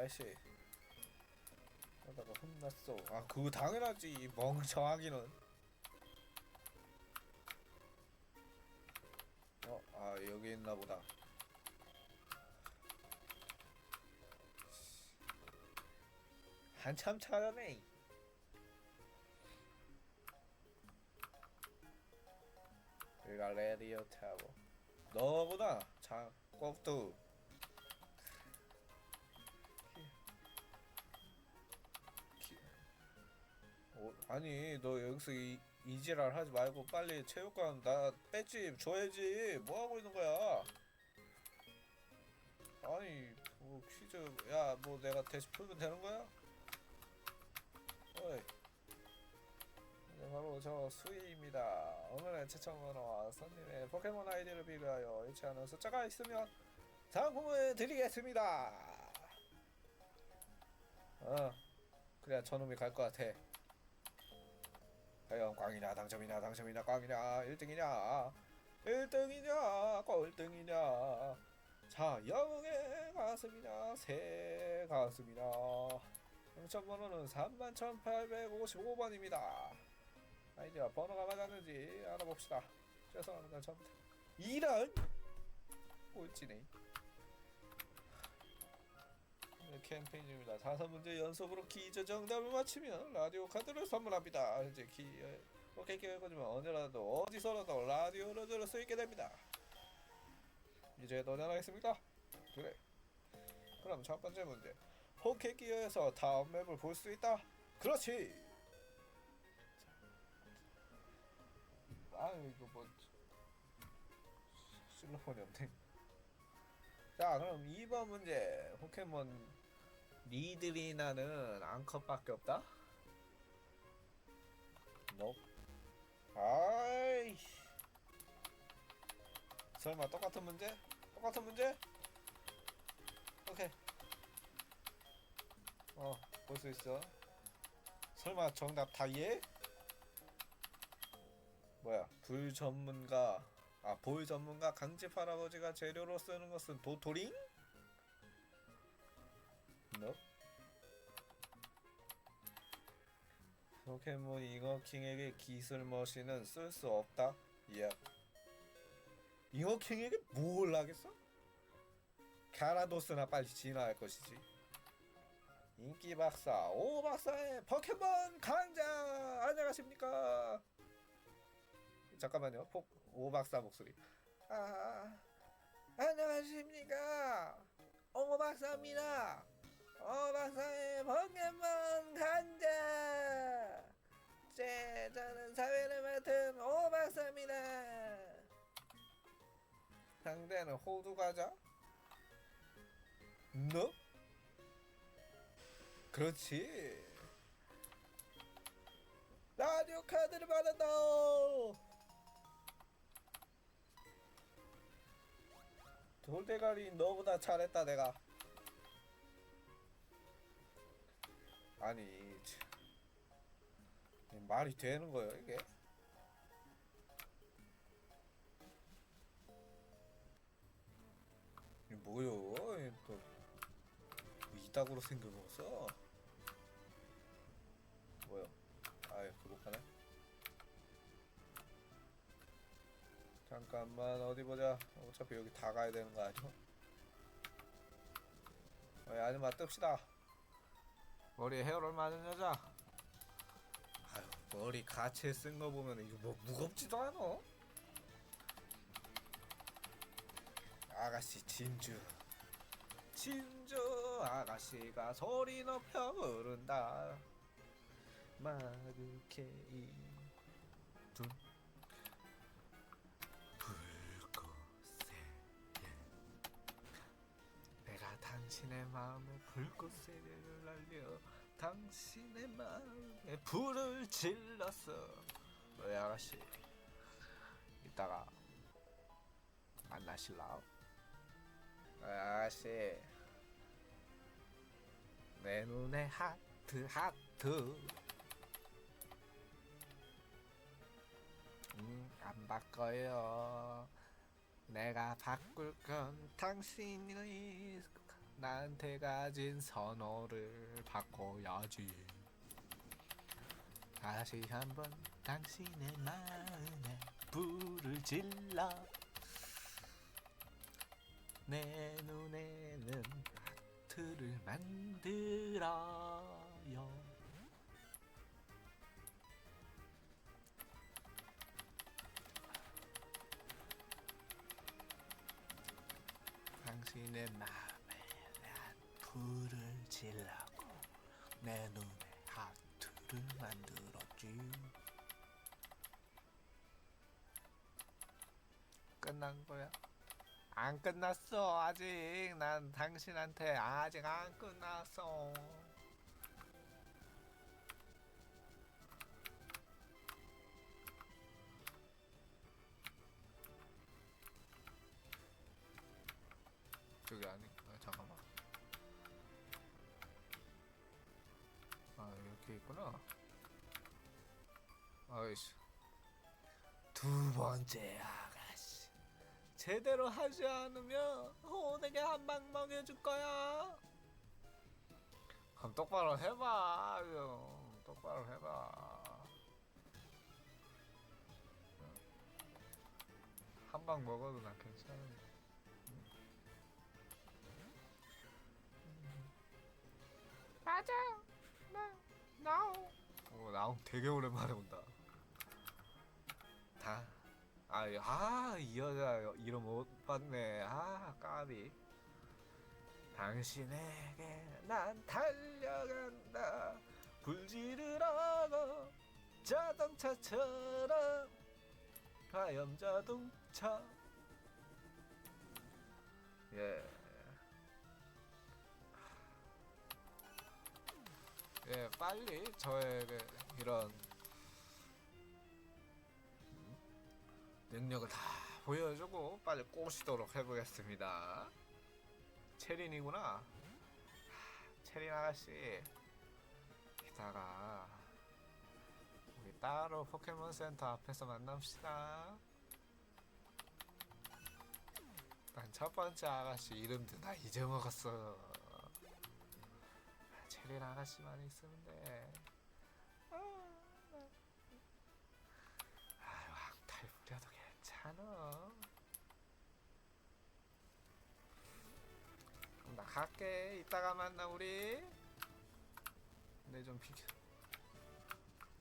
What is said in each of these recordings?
아저씨 하다가 혼났어. 아 그거 당연하지. 이 멍청하기는. 어? 아 여기 있나 보다. 한참 찾아네. 여기가 레디오 타워. 너구나 자 꼭두 아니 너 여기서 이, 이지랄 하지 말고 빨리 체육관 나 배지 줘야지. 뭐 하고 있는 거야? 아니 뭐 퀴즈 야 뭐 내가 대신 풀면 되는 거야? 어이. 네, 바로 저 수희입니다. 오늘의 최첨번호와 선님의 포켓몬 아이디를 비교하여 일치하는 숫자가 있으면 상품을 드리겠습니다. 어 그래야 저놈이 갈 것 같아 과연 꽝이냐 당첨이냐 당첨이냐 꽝이냐 1등이냐 1등이냐 꼴등이냐. 자 영웅의 가슴이냐 새 가슴이냐. 당첨 번호는 31,855번입니다. 아이디와 번호가 맞았는지 알아봅시다. 죄송합니다. 처음부터 이런 꼴찌네 네, 캠페인 중입니다. 다섯 문제 연속으로 퀴즈 정답을 맞히면 라디오 카드를 선물합니다. 현재 기 오케이 기회거지만 언제라도 어디서라도 라디오를 들을 수 있게 됩니다. 이제 도전하겠습니까? 그래. 그럼 첫 번째 문제. 호케 기어에서 다음 맵을 볼 수 있다. 그렇지. 아 이거 뭐 실로폰이 없네. 자 그럼 2번 문제 포켓몬 리드리나는 앙컷밖에 없다? 너 아이 설마 똑같은 문제? 똑같은 문제? 오케이 어볼 수 있어 설마 정답 다이에? 뭐야 불 전문가 아, 볼 전문가 강집 할아버지가 재료로 쓰는 것은 도토링? 포켓몬 잉어킹에게 기술 머신은 쓸 수 없다? 예. 잉어킹에게 뭘 하겠어? 카라도스나 빨리 진화할 것이지. 인기 박사 오 박사의 포켓몬 강자 안녕하십니까? 잠깐만요. 폭, 오 박사 목소리. 아, 안녕하십니까. 오 박사입니다. 오 박사의 포켓몬 간 자. 제 저는 사회를 맡은 오 박사입니다. 상대는 호두 과자? 너? 그렇지. 라디오 카드를 받았다. 돌대가리 너보다 잘했다 내가 아니 말이 되는 거예요 이게 이게 뭐요 또 이따구로 생겨먹었어 뭐야 아유 그거 가네 잠깐만 어디 보자. 어차피 여기 다 가야 되는 거 아니야? 어, 아줌마 뜹시다. 머리에 헤어롤 많은 여자. 머리 같이 쓴거 보면 이거 뭐 무겁지도 않아. 아가씨 진주. 진주 아가씨가 소리 높여 부른다. 마르케이 둔. 불꽃새 내가 당신의 마음에 불꽃새를 날려 당신의 마음에 불을 질렀어. 너희 아가씨 이따가 만나실라 아가씨 내 눈에 하트 하트. 음, 안 바꿔요. 내가 바꿀 건 당신이 나한테 가진 선호를 바꿔야지. 다시 한번 당신의 마음에 불을 질러. 내 눈에는 하트를 만들어요. 당신의 마음에 난 불을 질라고 내 눈에 하트를 만들었지. 끝난 거야? 안 끝났어 아직. 난 당신한테 아직 안 끝났어 아 이렇게 있구나. 아이씨. 두 번째 아가씨. 제대로 하지 않으면 호되게 한방 먹여줄 거야? 그럼 똑바로 해봐 좀 똑바로 해봐. 한 방 먹어도 난 괜찮은데. 맞아요. 네, 나옹. 오, 나옹 되게 오랜만에 온다. 다. 아, 이- 아, 이 여자 이름 못 봤네. 아, 까비. 당신에게 난 달려간다. 불지르라고 자동차처럼 하염 자동차. 예. 예, 빨리 저에게 이런 능력을 다 보여주고 빨리 꼬시도록 해보겠습니다. 체린이구나. 하, 체린 아가씨. 이따가 우리 따로 포켓몬 센터 앞에서 만납시다. 난 첫 번째 아가씨 이름도 다 잊어먹었어. 체린 아가씨만 있으면 돼. 아유, 왕탈 부려도 괜찮아. 그럼 나 갈게. 이따가 만나 우리. 내좀 비켜.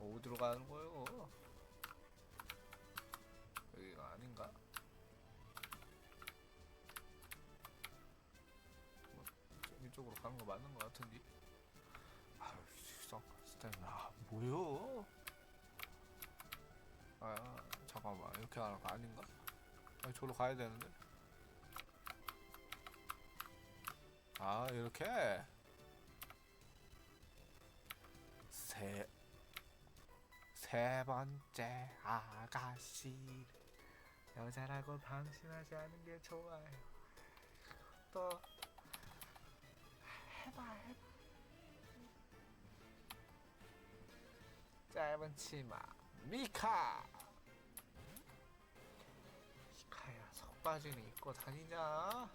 어디로 가는 거요? 여기가 아닌가? 뭐, 이쪽으로 가는 거 맞는 거 같은데. 아유, 스탠아 뭐요? 아 잠깐만 이렇게 하는 거 아닌가? 아니 저로 가야 되는데. 아 이렇게 세. 세 번째 아가씨 여자라고 방심하지 않은 게 좋아요. 또 해봐 해봐. 짧은 치마. 미카! 미카야 속바지는 입고 다니냐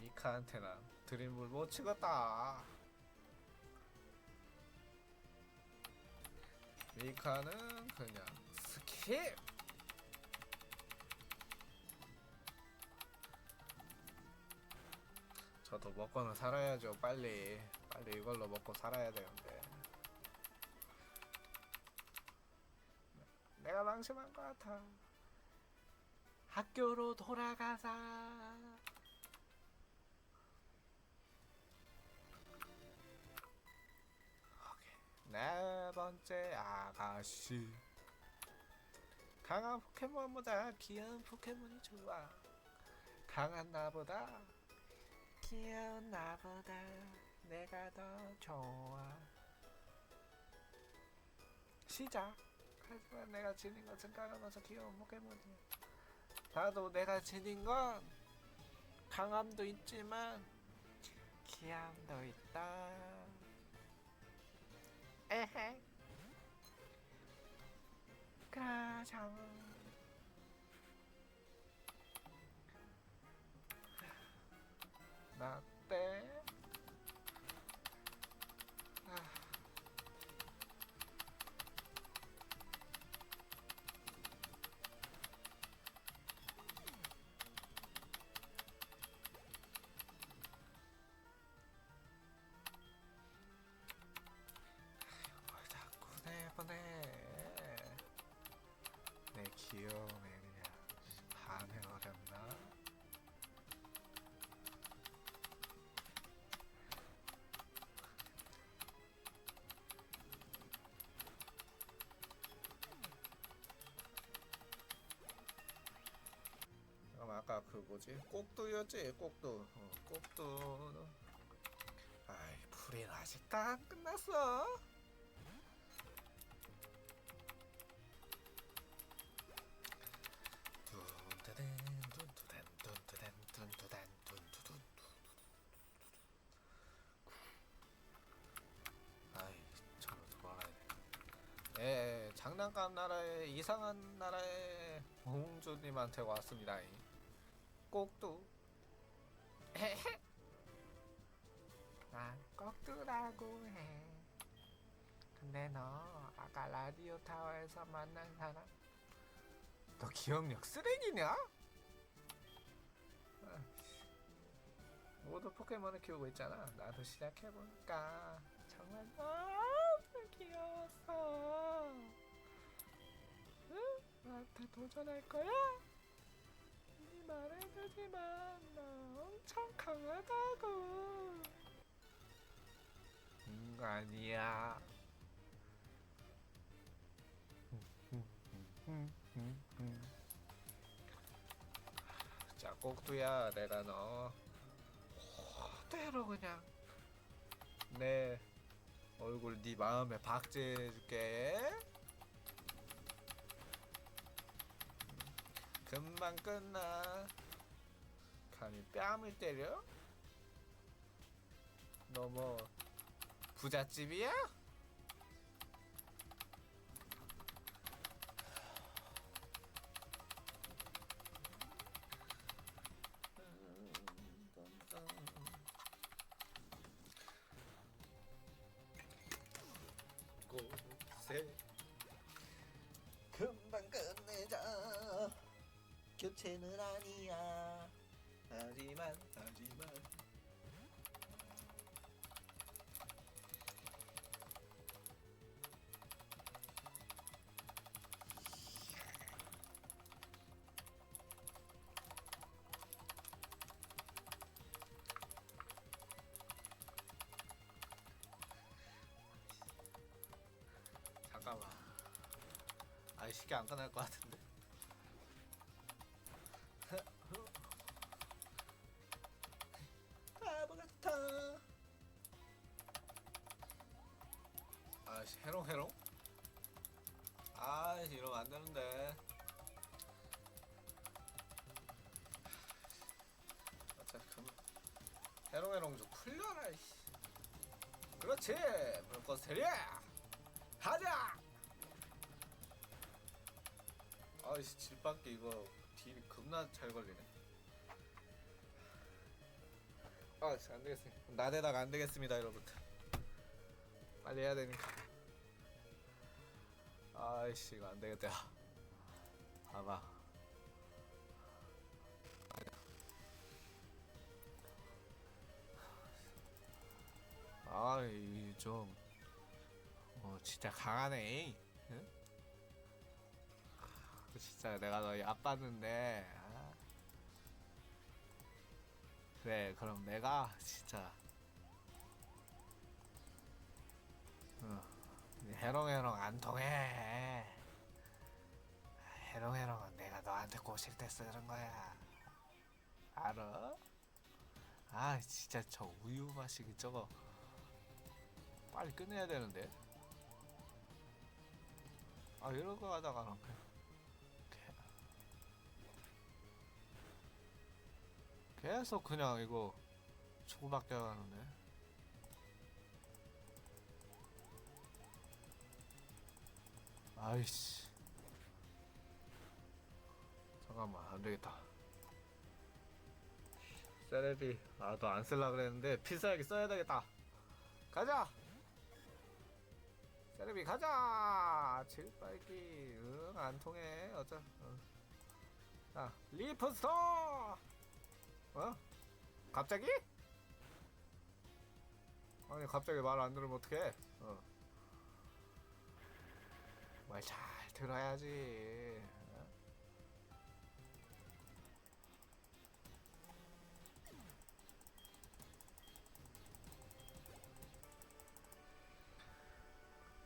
미카한테는 드림을 못 치겠다. 미카는 그냥 스킵 저도 먹고는 살아야죠 빨리. 빨리 이걸로 먹고 살아야 되는데. 내가 방심한 것 같아. 학교로 돌아가자. 네 번째 아가씨. 강한 포켓몬보다 귀여운 포켓몬이 좋아. 강한 나보다 귀여운 나보다 내가 더 좋아. 시작 하지만 내가 지닌 것은 강하면서 귀여운 포켓몬이야. 나도 내가 지닌 건 강함도 있지만 귀함도 있다 예쁘네 내 귀여운 애 그냥 반에 어렸나? 그럼 아까 그 뭐지? 꼭두였지? 꼭두 어, 꼭두 아이 불행 아직도 안 끝났어? 예, 장난감 나라에 이상한 나라에 홍주님한테 왔습니다. 꼭두. 난 꼭두라고 해. 근데 너 아까 라디오 타워에서 만난 사람, 너 기억력 쓰레기냐? 아이씨. 모두 포켓몬을 키우고 있잖아. 나도 시작해볼까. 정말 너무 귀여웠어. 응? 나한테 도전할 거야? 이미 말해주지만 나 엄청 강하다고. 자, 꼭두야, 내가 너 그대로 그냥 내 얼굴 네 마음에 박제해줄게. 금방 끝나. 감히 뺨을 때려? 너 뭐 부잣집이야? 곳에 교체는 아니야. 하지만 하지만. 잠깐만. 아이 쉽게 안 끝날 것 같은데 그렇지 물건 세려 하자 아이씨 질밖에 이거 딜 겁나 잘 걸리네 아, 진짜 안 되겠습니다. 나대다가 안 되겠습니다, 여러분들. 빨리 해야 되니까. 아이씨, 이거 안 되겠다. 봐봐. 아이, 좀. 어, 진짜 강하네. 응? 아, 진짜 내가 너 얕봤는데. 아. 그래 그럼 내가 진짜 어, 해롱해롱 안 통해 해롱해롱은 내가 너한테 꼬실 때 쓰는 거야 알아? 아 진짜 저 우유 마시기 저거 빨리 끝내야 되는데. 아 이런 거 하다가는 계속 그냥 이거 초밖에 가는데. 아이씨. 잠깐만 안되겠다. 세레비 아너 안 쓸라 그랬는데 필살기 써야 되겠다. 가자 세레비 가자 질빨기 응 안 통해 어쩌 응. 자 리프스터 어? 갑자기? 아니 갑자기 말 안 들으면 어떡해 어. 말 잘 들어야지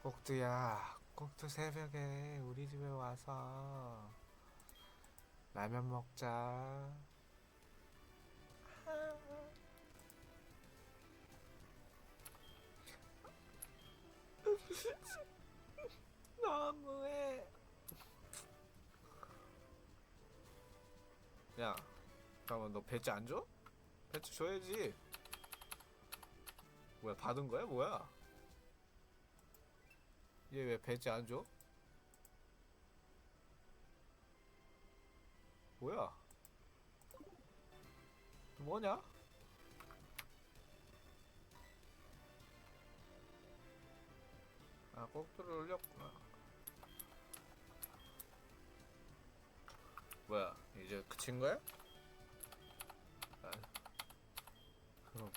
꼭두야, 꼭두 새벽에 우리 집에 와서 라면 먹자. 너무해. 야, 잠깐만 너 배지 안 줘? 배지 줘야지. 뭐야 받은 거야 뭐야? 얘 왜 배지 안 줘? 뭐야? 뭐냐? 아 꼭두를 올렸구나. 뭐야 이제 그친 거야?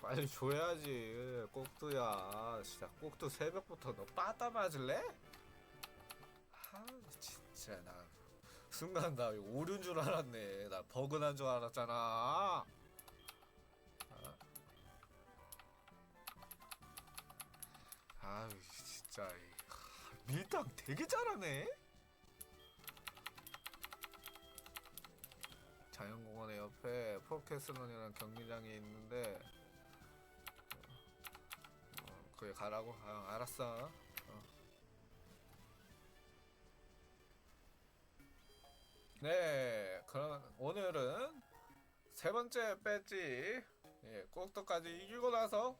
빨리 줘야지. 꼭두야. 진짜 꼭두 새벽부터 너 빠따 맞을래? 아 진짜 나 순간 나 오류인 줄 알았네. 나 버그 난 줄 알았잖아. 아. 아유 진짜 밀당 되게 잘하네. 자연공원의 옆에 포켓스런이라는 경기장이 있는데 어, 거기 가라고? 아, 알았어. 어. 네, 그럼 오늘은 세 번째 배지 예, 꼭두까지 이기고 나서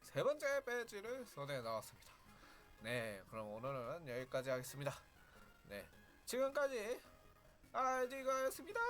세 번째 배지를 손에 넣었습니다. 네, 그럼 오늘은 여기까지 하겠습니다. 네, 지금까지 아이디가였습니다.